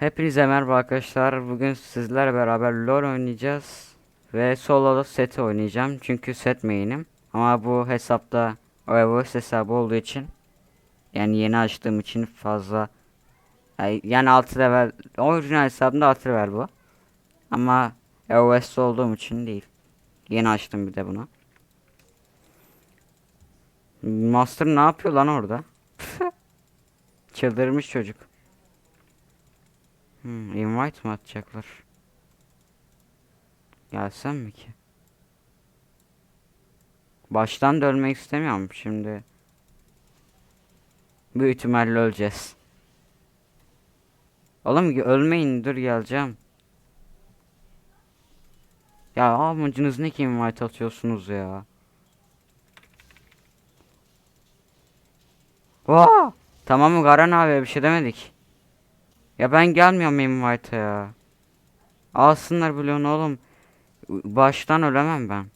Hepinize merhaba arkadaşlar. Bugün sizlerle beraber LoL oynayacağız. Ve solo set oynayacağım. Çünkü set main'im. Ama bu hesapta iOS hesabı olduğu için yani yeni açtığım için fazla yani 6 level orijinal hesabımda 6 level bu. Ama iOS olduğum için değil. Yeni açtım bir de bunu. Master ne yapıyor lan orada? Çıldırmış çocuk. Hmm, invite mi atacaklar? Gelsem mi ki? Baştan dönmek istemiyorum şimdi. Büyük ihtimalle öleceğiz. Oğlum ölmeyin dur geleceğim. Ya amacınız ne ki invite atıyorsunuz ya? Vaa! Tamam mı Garan abi bir şey demedik. Ya ben gelmiyorum invite'a ya. Alsınlar bloğunu oğlum. Baştan ölemem ben.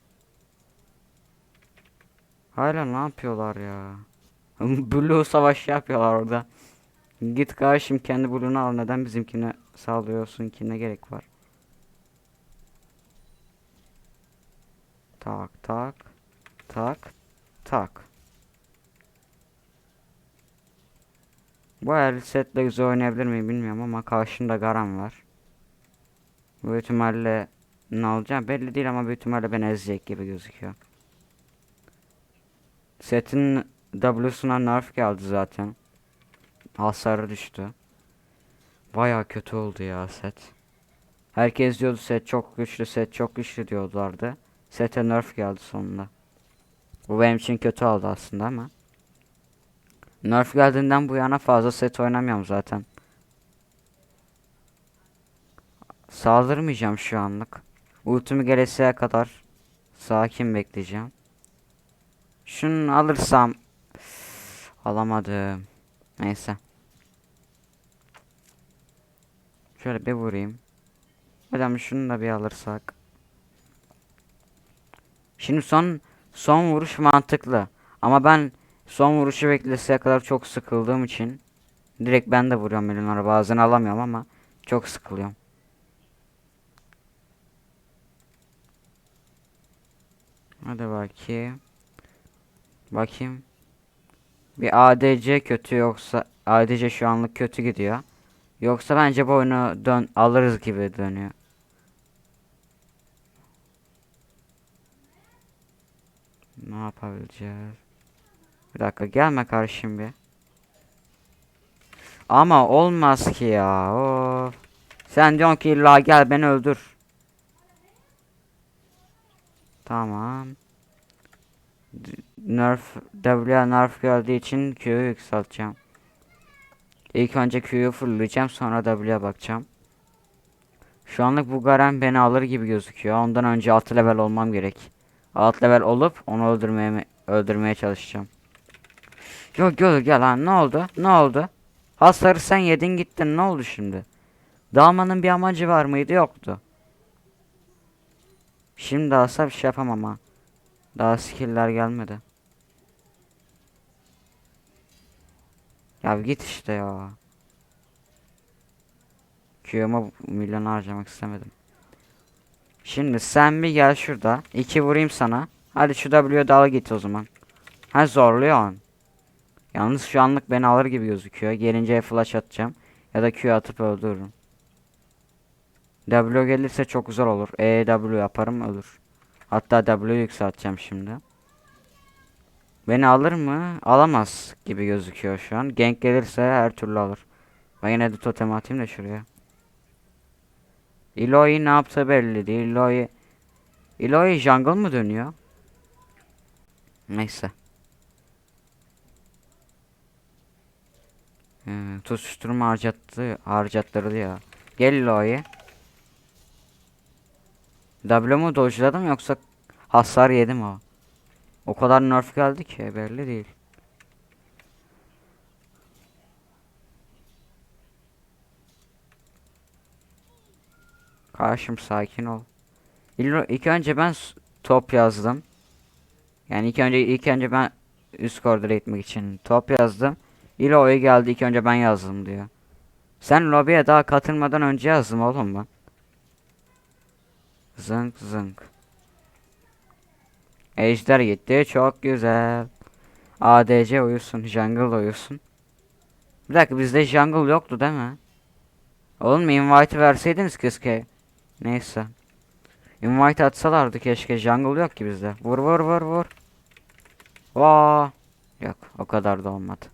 Hala ne yapıyorlar ya? Blue savaş yapıyorlar orada. Git kardeşim kendi blue'unu al neden bizimkine sağlıyorsun ki ne gerek var? Tak tak tak tak. Bu el setle güzel oynayabilir miyim bilmiyorum ama karşında Garan var. Bu ihtimalle ne olacak belli değil ama büyük ihtimalle beni ezecek gibi gözüküyor. Setin W'suna nerf geldi zaten. Hasarı düştü. Baya kötü oldu ya set. Herkes diyordu set çok güçlü set çok güçlü diyorlardı. Sete nerf geldi sonunda. Bu benim için kötü oldu aslında ama. Nerf geldiğinden bu yana fazla set oynamıyorum zaten. Saldırmayacağım şu anlık. Ultimi gelesiye kadar sakin bekleyeceğim. Şunu alırsam alamadım. Neyse. Şöyle bir vurayım. Hadi şunu da bir alırsak. Şimdi son son vuruş mantıklı. Ama ben son vuruşu bekleseye kadar çok sıkıldığım için direkt ben de vuruyorum milyonlara. Bazen alamıyorum ama çok sıkılıyorum. Hadi bakayım. Bakayım. Bir ADC kötü yoksa ADC şu anlık kötü gidiyor. Yoksa bence bu oyunu dön alırız gibi dönüyor. Ne yapabileceğiz? Bir dakika gelme karşım bir. Ama olmaz ki ya. Of. Sen diyorsun ki illa gel beni öldür. Tamam. Nerf W'ye nerf geldiği için Q'yu yükselteceğim. İlk önce Q'yu fırlayacağım sonra W'ye bakacağım. Şu anlık bu Garen beni alır gibi gözüküyor. Ondan önce 6 level olmam gerek. Alt level olup onu öldürmeye öldürmeye çalışacağım. Yok yok gel lan ne oldu? Ne oldu? Hasarı sen yedin gittin ne oldu şimdi? Dalmanın bir amacı var mıydı? Yoktu. Şimdi alsa bir şey yapamam ha. Daha skill'ler gelmedi. Ya git işte ya. Q'ma milyon harcamak istemedim. Şimdi sen bir gel şurada. iki vurayım sana. Hadi şu W'ye dal git o zaman. Ha zorluyorsun. Yalnız şu anlık beni alır gibi gözüküyor. Gelince flash atacağım. Ya da Q atıp öldürürüm. W gelirse çok güzel olur. E W yaparım ölür. Hatta W yükselteceğim şimdi. Beni alır mı? Alamaz gibi gözüküyor şu an. Gank gelirse her türlü alır. Ben yine de totem atayım da şuraya. Eloy ne yaptı belli değil. Eloy Eloy jungle mı dönüyor? Neyse. Hmm, tutuşturma harcattı, harcattırdı ya. Gel Eloy. W mu dodge'ladım yoksa hasar yedim o. O kadar nerf geldi ki belli değil. Karşım sakin ol. İlk önce ben top yazdım. Yani ilk önce ilk önce ben üst koridora gitmek için top yazdım. İlo'ya geldi ilk önce ben yazdım diyor. Sen lobiye daha katılmadan önce yazdım oğlum ben. Zınk zınk. Ejder gitti çok güzel. ADC uyusun, jungle uyusun. Bir dakika bizde jungle yoktu değil mi? Oğlum invite verseydiniz keşke. Neyse. Invite atsalardı keşke. Jungle yok ki bizde. Vur vur vur vur. Vaa. Yok o kadar da olmadı.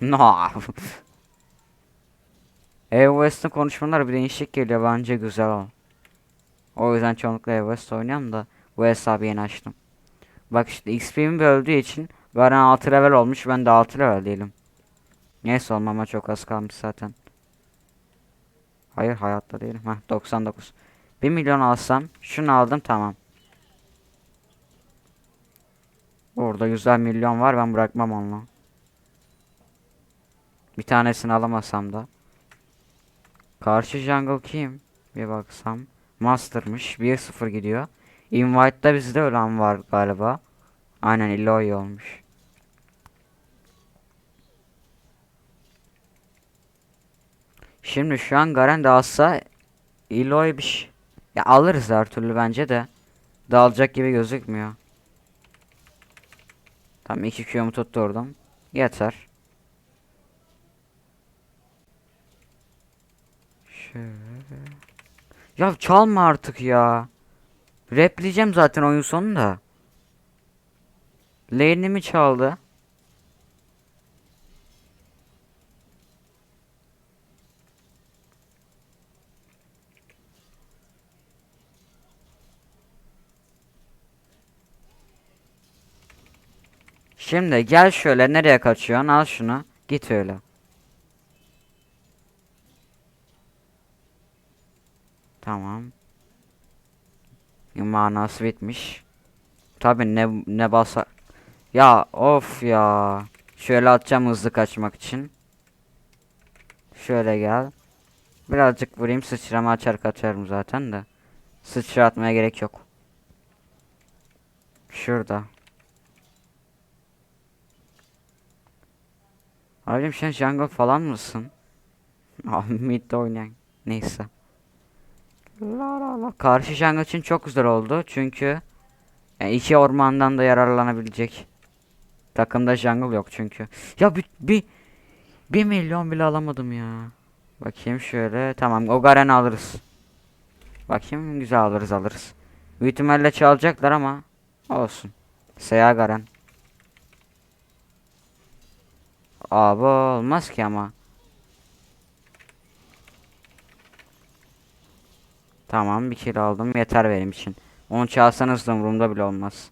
No. West'in konuşmaları bir değişik geliyor bence güzel o. O yüzden çoğunlukla West oynuyorum da bu hesabı yeni açtım. Bak işte XP'mi böldüğü için Garen 6 level olmuş ben de 6 level değilim. Neyse olmama çok az kalmış zaten. Hayır hayatta değilim. Heh 99. 1 milyon alsam şunu aldım tamam. Orada güzel milyon var ben bırakmam onu. Bir tanesini alamasam da. Karşı jungle kim? Bir baksam. Master'mış. 1-0 gidiyor. Invite'da bizde ölen var galiba. Aynen Illoy olmuş. Şimdi şu an Garen de alsa Illoy bir şey. Ya alırız her türlü bence de. Dağılacak gibi gözükmüyor. Tamam 2 Q'mu tutturdum. Yeter. Ya çalma artık ya. Repleyeceğim zaten oyun sonunda. Lane'imi çaldı. Şimdi gel şöyle nereye kaçıyorsun? Al şunu. Git öyle. Tamam. Manası bitmiş. Tabi ne ne basa. Ya of ya. Şöyle atacağım hızlı kaçmak için. Şöyle gel. Birazcık vurayım sıçrama açar kaçarım zaten de. Sıçra atmaya gerek yok. Şurada. Abim sen jungle falan mısın? Abi midde oynayan. Neyse. La la la. Karşı jungle için çok güzel oldu. Çünkü yani iki ormandan da yararlanabilecek. Takımda jungle yok çünkü. Ya bir, bir, bir milyon bile alamadım ya. Bakayım şöyle. Tamam o Garen'i alırız. Bakayım güzel alırız alırız. Büyük ihtimalle çalacaklar ama olsun. Seya Garen. Abi olmaz ki ama. Tamam bir kill aldım yeter benim için. Onu çalsanız da umurumda bile olmaz.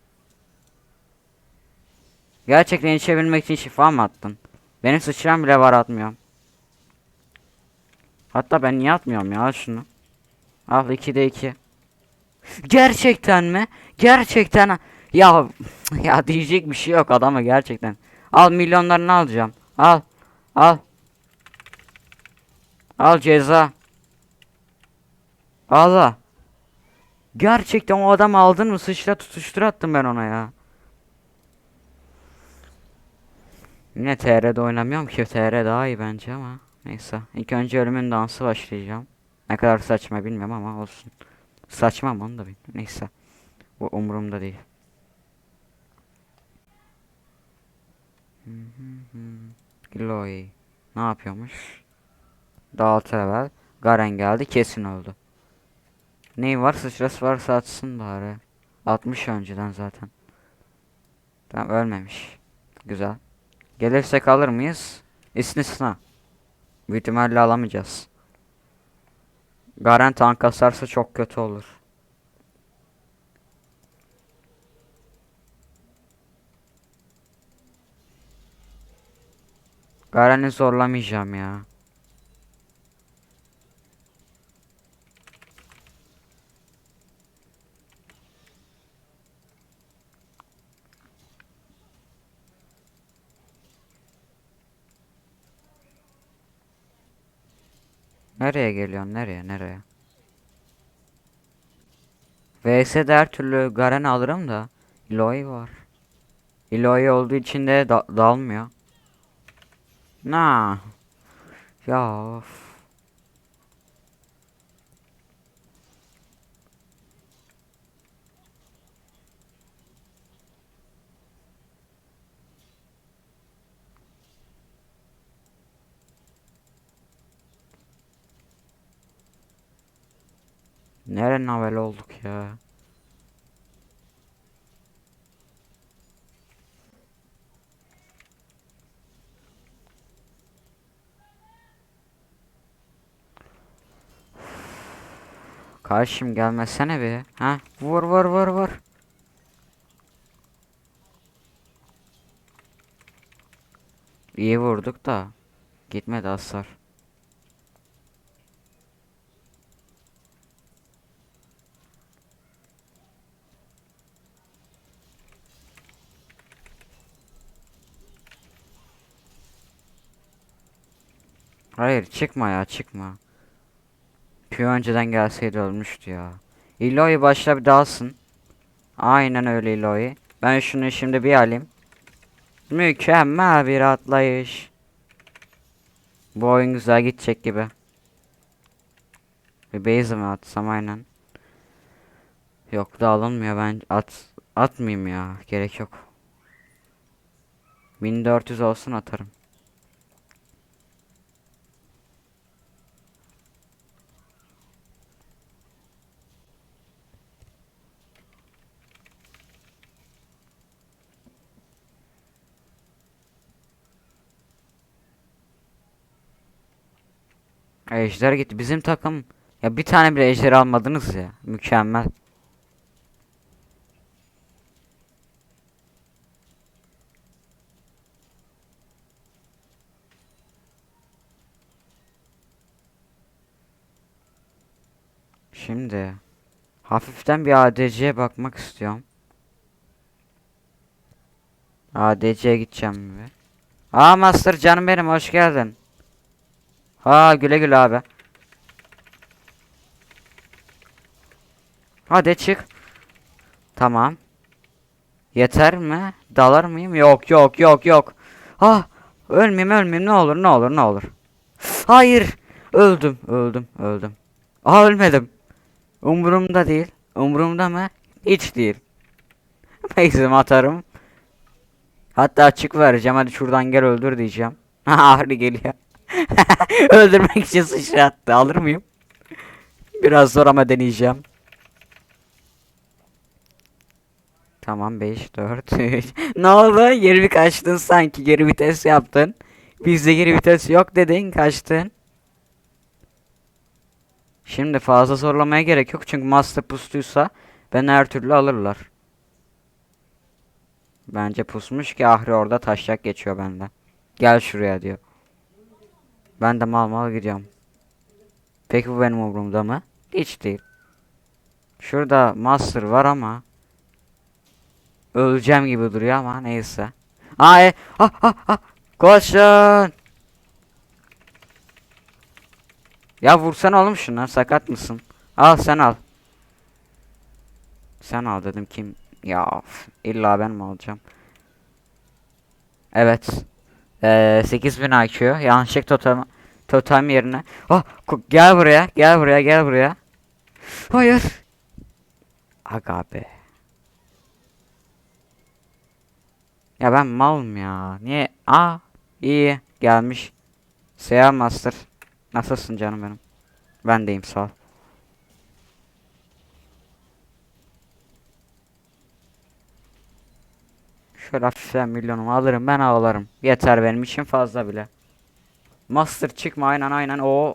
Gerçekten içebilmek için şifa mı attın? Benim sıçram bile var atmıyorum. Hatta ben niye atmıyorum ya al şunu. Al 2'de 2. Gerçekten mi? Gerçekten ya ya diyecek bir şey yok adama gerçekten. Al milyonlarını alacağım. Al. Al. Al ceza. Allah. Gerçekten o adam aldın mı sıçra tutuştur attım ben ona ya. Yine TR'de oynamıyorum ki TR daha iyi bence ama neyse. İlk önce ölümün dansı başlayacağım. Ne kadar saçma bilmiyorum ama olsun. Saçma mı onu da bilmiyorum. Neyse. Bu umurumda değil. Gloy. Ne yapıyormuş? Dağıtı level. Garen geldi kesin oldu. Ney var sıçrası varsa atsın bari. 60 önceden zaten. Tamam ölmemiş. Güzel. Gelirsek alır mıyız? İstisna. Büyük ihtimalle alamayacağız. Garen tank kasarsa çok kötü olur. Garen'i zorlamayacağım ya. Nereye geliyorsun? Nereye? Nereye? VS'de her türlü Garen alırım da Eloy var. Eloy olduğu için de da dalmıyor. Na. Ya of. Nere navel olduk ya? Karşım gelmesene be. Ha? Vur vur vur vur. İyi vurduk da gitmedi hasar. Hayır çıkma ya çıkma. Piyo önceden gelseydi ölmüştü ya. Eloy başla bir dalsın. Aynen öyle Eloy. Ben şunu şimdi bir alayım. Mükemmel bir atlayış. Bu oyun güzel gidecek gibi. Bir base mi atsam aynen. Yok da alınmıyor ben at atmayayım ya gerek yok. 1400 olsun atarım. Ejder gitti. Bizim takım ya bir tane bile ejder almadınız ya. Mükemmel. Şimdi hafiften bir ADC'ye bakmak istiyorum. ADC'ye gideceğim bir. Aa Master canım benim hoş geldin. Ha güle güle abi. Hadi çık. Tamam. Yeter mi? Dalar mıyım? Yok yok yok yok. Ah ölmeyeyim ölmeyeyim ne olur ne olur ne olur. Hayır. Öldüm öldüm öldüm. Aa ölmedim. Umurumda değil. Umurumda mı? Hiç değil. Base'imi atarım. Hatta açık vereceğim. Hadi şuradan gel öldür diyeceğim. Ağrı geliyor. Öldürmek için sıçrattı. Alır mıyım? Biraz zor ama deneyeceğim. Tamam 5 4 3. ne oldu? Geri bir kaçtın sanki. Geri vites yaptın. Bizde geri vites yok dedin. Kaçtın. Şimdi fazla zorlamaya gerek yok. Çünkü master pustuysa ben her türlü alırlar. Bence pusmuş ki Ahri orada taşacak geçiyor benden. Gel şuraya diyor. Ben de mal mal gidiyorum. Peki bu benim umurumda mı? Hiç değil. Şurada master var ama öleceğim gibi duruyor ama neyse. Ay, ha ha ha. Koşun. Ya vursana oğlum şuna sakat mısın? Al sen al. Sen al dedim kim? Ya of, illa ben mi alacağım? Evet. Ee, 8000 IQ. Yanlışlık totem totem yerine. Oh, gel buraya. Gel buraya. Gel buraya. Hayır. Aga be. Ya ben malım ya. Niye? Aa, iyi gelmiş. Selam Master. Nasılsın canım benim? Ben deyim sağ ol. Şöyle hafiften milyonumu alırım ben ağlarım. Yeter benim için fazla bile. Master çıkma aynen aynen o.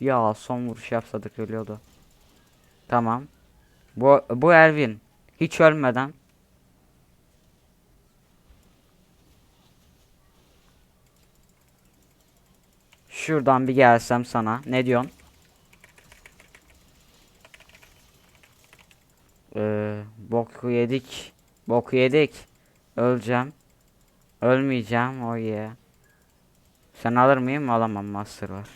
Ya son vuruş yapsadık ölüyordu. Tamam. Bu bu Elvin hiç ölmeden Şuradan bir gelsem sana. Ne diyorsun? Ee, boku yedik. Boku yedik. Öleceğim. Ölmeyeceğim. O ye. Sen alır mıyım? Alamam. Master var.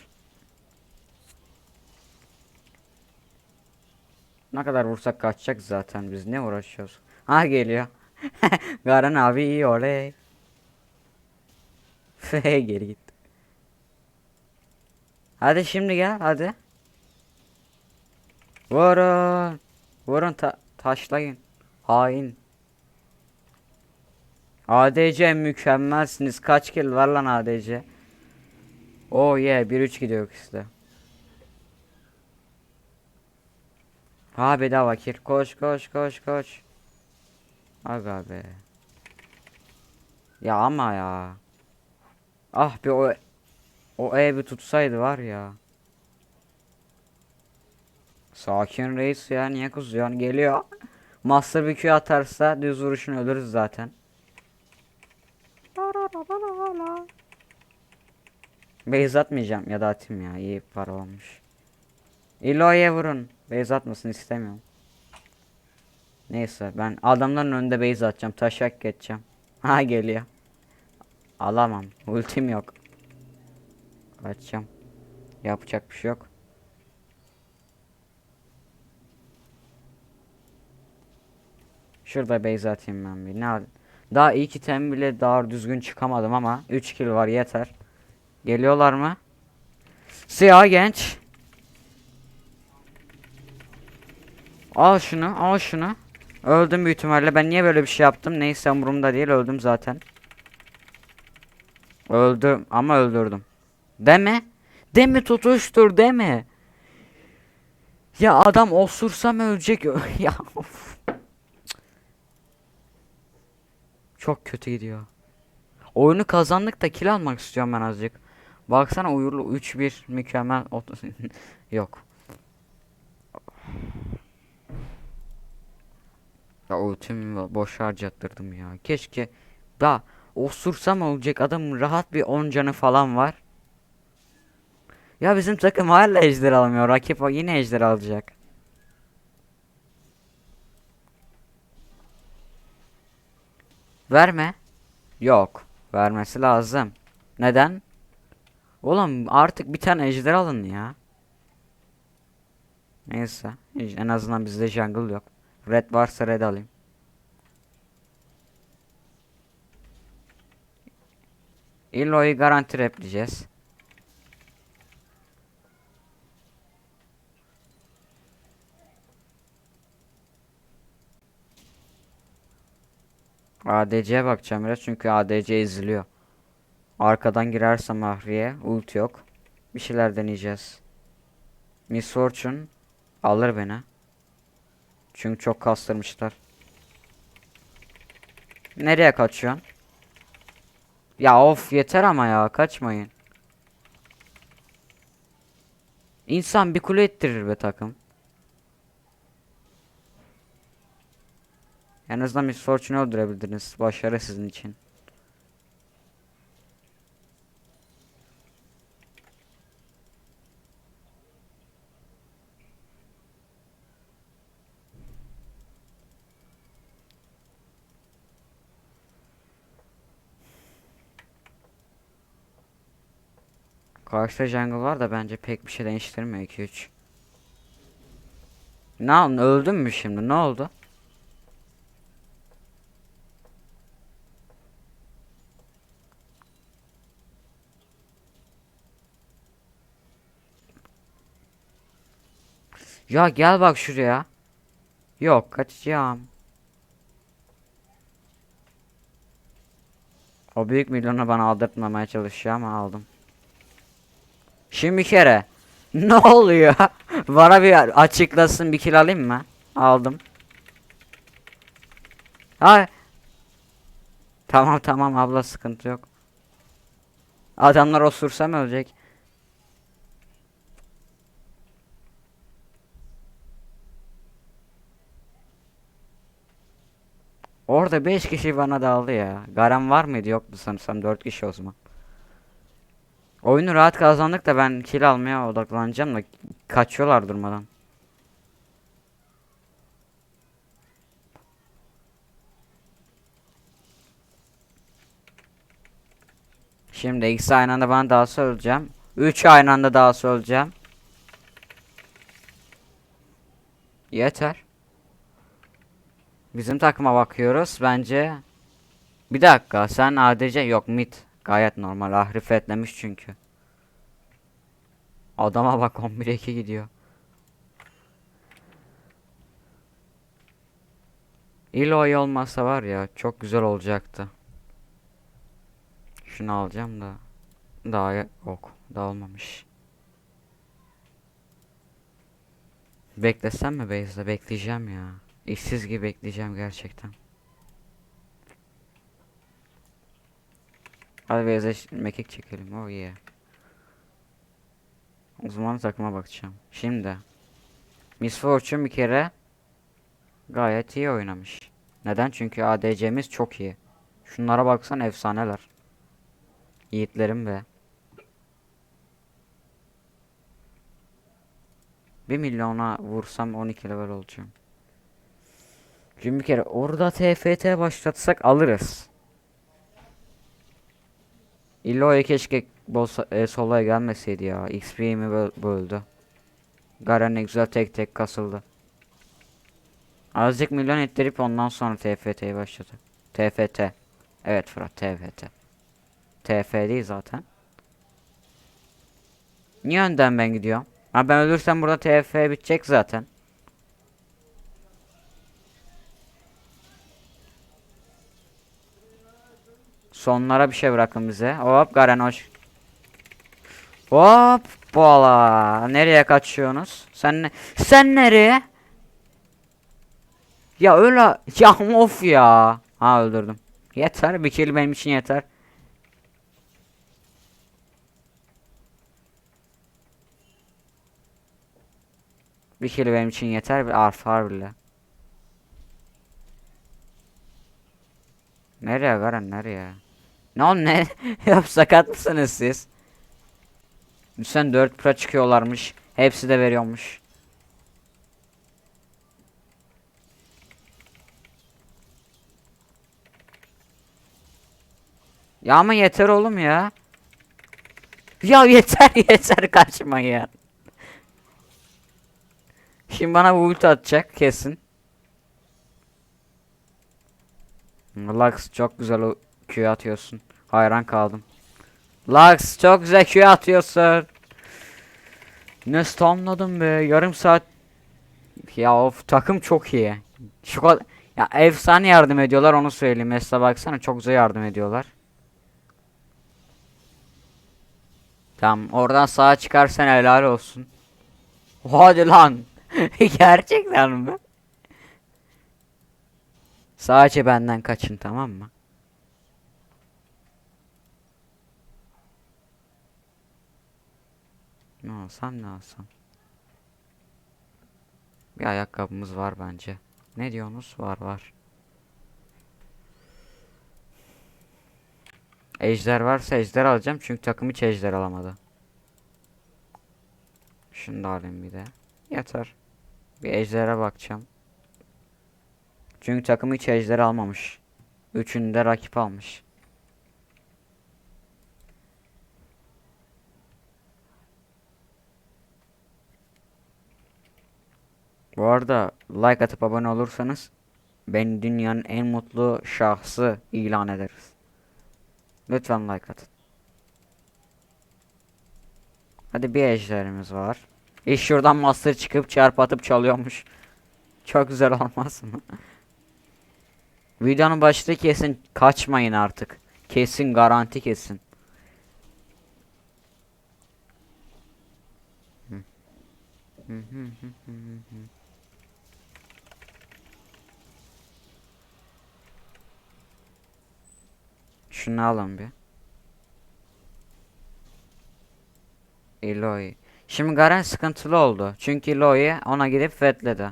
Ne kadar vursak kaçacak zaten biz. Ne uğraşıyoruz? Ha geliyor. Garen abi iyi oley. Geri git. Hadi şimdi gel hadi. Vurun. Vurun ta taşlayın. Hain. ADC mükemmelsiniz. Kaç kill var lan ADC? Oh yeah 1-3 gidiyor işte. Ha bedava kir. Koş koş koş koş. Aga be. Ya ama ya. Ah bir o o E tutsaydı var ya. Sakin reis ya niye kızıyorsun? Geliyor. Master bir Q atarsa düz vuruşun ölürüz zaten. Base atmayacağım ya da atayım ya iyi para olmuş. Eloy'e vurun. Base atmasını istemiyorum. Neyse ben adamların önünde base atacağım. Taşak geçeceğim. Ha geliyor. Alamam. Ultim yok. Açacağım. Yapacak bir şey yok. Şurada base atayım ben bir. Ne Daha iyi ki tem bile daha düzgün çıkamadım ama 3 kill var yeter. Geliyorlar mı? Siyah genç. Al şunu, al şunu. Öldüm büyük ihtimalle. Ben niye böyle bir şey yaptım? Neyse umurumda değil. Öldüm zaten. Öldüm ama öldürdüm. Deme. Deme tutuştur deme. Ya adam osursam ölecek. ya of. Çok kötü gidiyor. Oyunu kazandık da kill almak istiyorum ben azıcık. Baksana uyurlu 3-1 mükemmel. Yok. Ya ultimi boş harcattırdım ya. Keşke da osursam olacak adamın rahat bir 10 canı falan var. Ya bizim takım hala ejder alamıyor. Rakip o yine ejder alacak. Verme. Yok. Vermesi lazım. Neden? Oğlum artık bir tane ejder alın ya. Neyse. En azından bizde jungle yok. Red varsa red alayım. Illo'yu garanti repleyeceğiz. ADC'ye bakacağım biraz çünkü ADC izliyor. Arkadan girersem Mahriye ult yok. Bir şeyler deneyeceğiz. Miss Fortune alır beni. Çünkü çok kastırmışlar. Nereye kaçıyorsun? Ya of yeter ama ya kaçmayın. İnsan bir kule ettirir be takım. En azından Miss Fortune'u öldürebildiniz. Başarı sizin için. Karşıda jungle var da bence pek bir şey değiştirmiyor 2-3. Ne oldu? Öldün mü şimdi? Ne oldu? Ya gel bak şuraya. Yok kaçacağım. O büyük milyonu bana aldırtmamaya çalışıyor ama aldım. Şimdi bir kere. Ne oluyor? Bana bir açıklasın bir kill alayım mı? Aldım. Hay. Tamam tamam abla sıkıntı yok. Adamlar osursam ölecek. Orada 5 kişi bana daldı ya. Garam var mıydı? Yoktu sanırsam 4 kişi o zaman. Oyunu rahat kazandık da ben kill almaya odaklanacağım da kaçıyorlar durmadan. Şimdi ikisi aynı anda bana daha söyleyeceğim. 3 aynı anda daha söyleyeceğim. Yeter. Bizim takıma bakıyoruz. Bence bir dakika sen ADC yok mid. Gayet normal. Ahri fetlemiş çünkü. Adama bak 11'e 2 gidiyor. Eloy olmasa var ya çok güzel olacaktı. Şunu alacağım da daha yok. Daha olmamış. Beklesem mi Beyza? Bekleyeceğim ya. İşsiz gibi bekleyeceğim gerçekten. Hadi ş- mekik çekelim. Oh yeah. Uzman takıma bakacağım. Şimdi. Miss Fortune bir kere gayet iyi oynamış. Neden? Çünkü ADC'miz çok iyi. Şunlara baksan efsaneler. Yiğitlerim be. 1 milyona vursam 12 level olacağım. Şimdi bir kere orada TFT başlatsak alırız. Illo'ya keşke boss, e, solo'ya gelmeseydi ya. XP'mi böl- böldü. Garen ne güzel tek tek kasıldı. Azıcık milyon ettirip ondan sonra TFT'yi başladı. TFT. Evet Fırat TFT. TF değil zaten. Niye önden ben gidiyorum? Ha ben ölürsem burada TF bitecek zaten. Sonlara bir şey bırakın bize. Hop Garen hoş. Hop bola. Nereye kaçıyorsunuz? Sen ne? Sen nereye? Ya öyle ya of ya. Ha öldürdüm. Yeter bir kill benim için yeter. Bir kill benim için yeter bir arf var bile. Nereye Garen nereye? Ne on ne? Yap sakat mısınız siz? Lütfen 4 pro çıkıyorlarmış. Hepsi de veriyormuş. Ya ama yeter oğlum ya. Ya yeter yeter kaçma ya. Şimdi bana bu ulti atacak kesin. Lux çok güzel o Q atıyorsun. Hayran kaldım. Lux çok Q atıyorsun. Ne stunladım be yarım saat. Ya of takım çok iyi. Şu ya efsane yardım ediyorlar onu söyleyeyim. Mesela baksana çok güzel yardım ediyorlar. Tamam oradan sağa çıkarsan helal olsun. Hadi lan. Gerçekten mi? Sadece benden kaçın tamam mı? Ne alsam ne alsam. Bir ayakkabımız var bence. Ne diyorsunuz? Var var. Ejder varsa ejder alacağım çünkü takım hiç ejder alamadı. Şunu da alayım bir de. Yeter. Bir ejdere bakacağım. Çünkü takım hiç ejder almamış. Üçünü rakip almış. Bu arada like atıp abone olursanız beni dünyanın en mutlu şahsı ilan ederiz. Lütfen like atın. Hadi bir ejderimiz var. İş şuradan master çıkıp çarp atıp çalıyormuş. Çok güzel olmaz mı? Videonun başlığı kesin kaçmayın artık. Kesin garanti kesin. Hı. Hı hı hı hı hı. Şunu alın bir. Eloy. Şimdi Garen sıkıntılı oldu. Çünkü Eloy'u ona gidip fetledi.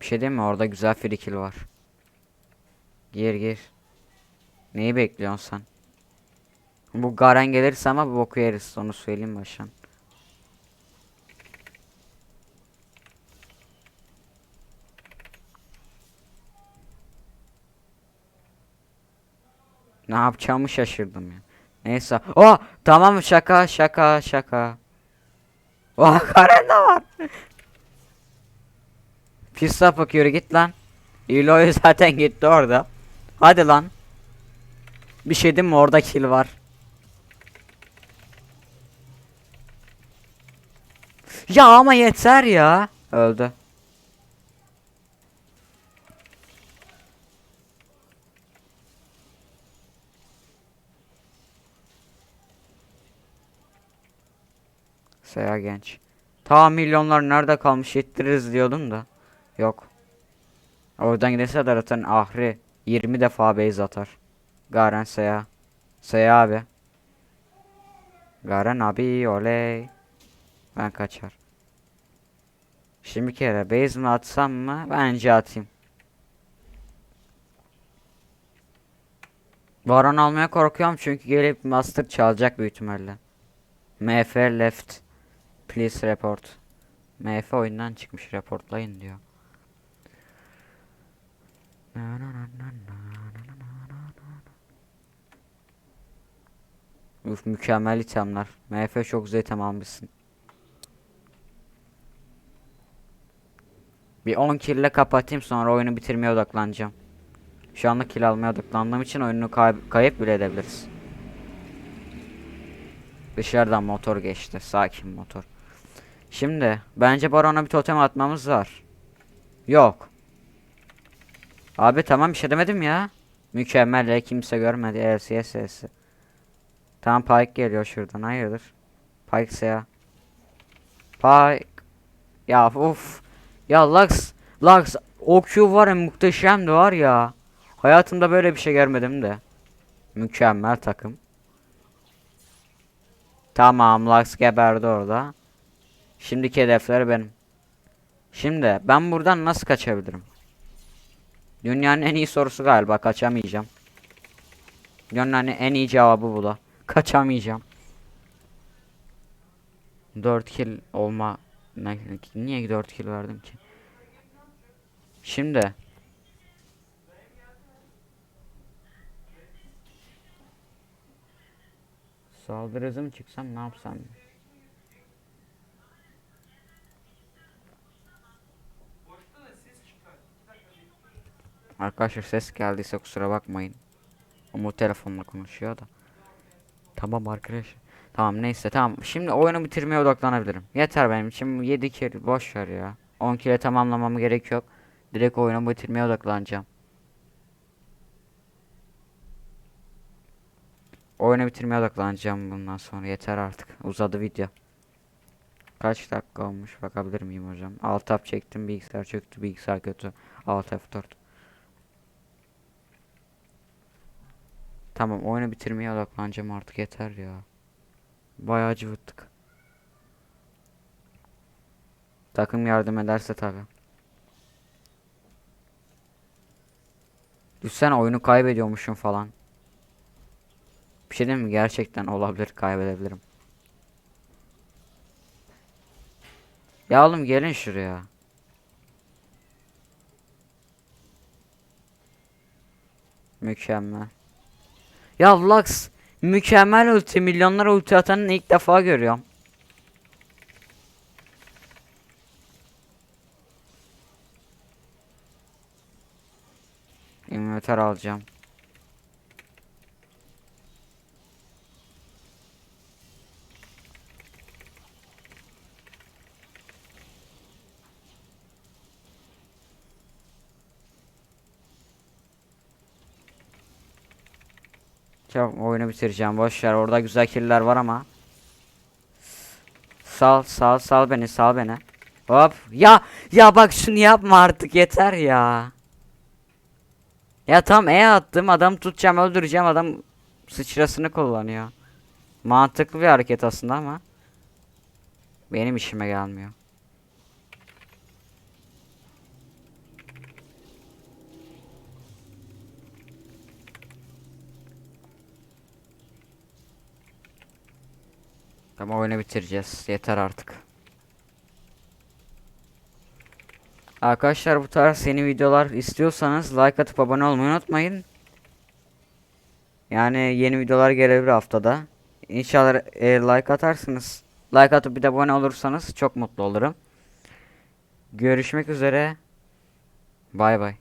Bir şey değil mi? Orada güzel free var. Gir gir. Neyi bekliyorsun sen? Bu Garen gelirse ama boku yeriz. Onu söyleyeyim baştan. Ne yapacağımı şaşırdım ya. Neyse. Oh tamam şaka şaka şaka. Oh Karen var. Pis sapık yürü git lan. Eloy zaten gitti orada. Hadi lan. Bir şey diyeyim mi orada kill var. Ya ama yeter ya. Öldü. Seya genç. Ta milyonlar nerede kalmış yettiririz diyordum da. Yok. Oradan giderse de zaten ahri 20 defa base atar. Garen Seya. Seya abi. Garen abi oley. Ben kaçar. Şimdi bir kere base mi atsam mı? Bence atayım. Baron almaya korkuyorum çünkü gelip master çalacak büyük ihtimalle. MF left. Please report. MF oyundan çıkmış reportlayın diyor. Uf mükemmel itemler. MF çok güzel item almışsın. Bir 10 kille kapatayım sonra oyunu bitirmeye odaklanacağım. Şu anda kill almaya odaklandığım için oyunu kay kayıp bile edebiliriz. Dışarıdan motor geçti. Sakin motor. Şimdi bence barona bir totem atmamız var. Yok. Abi tamam bir şey demedim ya. Mükemmel kimse görmedi. LCS Tamam Pike geliyor şuradan. Hayırdır? Pike ya. Pike. Ya of. Ya Lux. Lux. O var ya muhteşemdi var ya. Hayatımda böyle bir şey görmedim de. Mükemmel takım. Tamam Lux geberdi orada. Şimdiki hedefler benim. Şimdi ben buradan nasıl kaçabilirim? Dünyanın en iyi sorusu galiba kaçamayacağım. Dünyanın en iyi cevabı bu da. Kaçamayacağım. 4 kill olma niye 4 kill verdim ki? Şimdi Saldırı çıksam ne yapsam? Arkadaşlar ses geldiyse kusura bakmayın. Umut telefonla konuşuyor da. Tamam arkadaşlar. Tamam neyse tamam. Şimdi oyunu bitirmeye odaklanabilirim. Yeter benim için 7 kill boş ver ya. 10 kill'e tamamlamam gerek yok. Direkt oyunu bitirmeye odaklanacağım. Oyunu bitirmeye odaklanacağım bundan sonra. Yeter artık. Uzadı video. Kaç dakika olmuş bakabilir miyim hocam? Alt tab çektim bilgisayar çöktü bilgisayar kötü. Alt F4. Tamam oyunu bitirmeye odaklanacağım artık yeter ya. Bayağı cıvıttık. Takım yardım ederse tabi. Düşsene oyunu kaybediyormuşum falan. Bir şey diyeyim mi? Gerçekten olabilir kaybedebilirim. Ya oğlum gelin şuraya. Mükemmel. Ya Lux mükemmel ulti milyonlar ulti atanını ilk defa görüyorum. İnverter alacağım. Çok oyunu bitireceğim. Boş. Orada güzel killer var ama. Sal, sal, sal beni, sal beni. Hop. Ya, ya bak şunu yapma artık yeter ya. Ya tam E attım. Adam tutacağım, öldüreceğim. Adam sıçrasını kullanıyor. Mantıklı bir hareket aslında ama benim işime gelmiyor. Tamam oyunu bitireceğiz. Yeter artık. Arkadaşlar bu tarz yeni videolar istiyorsanız like atıp abone olmayı unutmayın. Yani yeni videolar gelebilir haftada. İnşallah e, like atarsınız. Like atıp bir de abone olursanız çok mutlu olurum. Görüşmek üzere. Bay bay.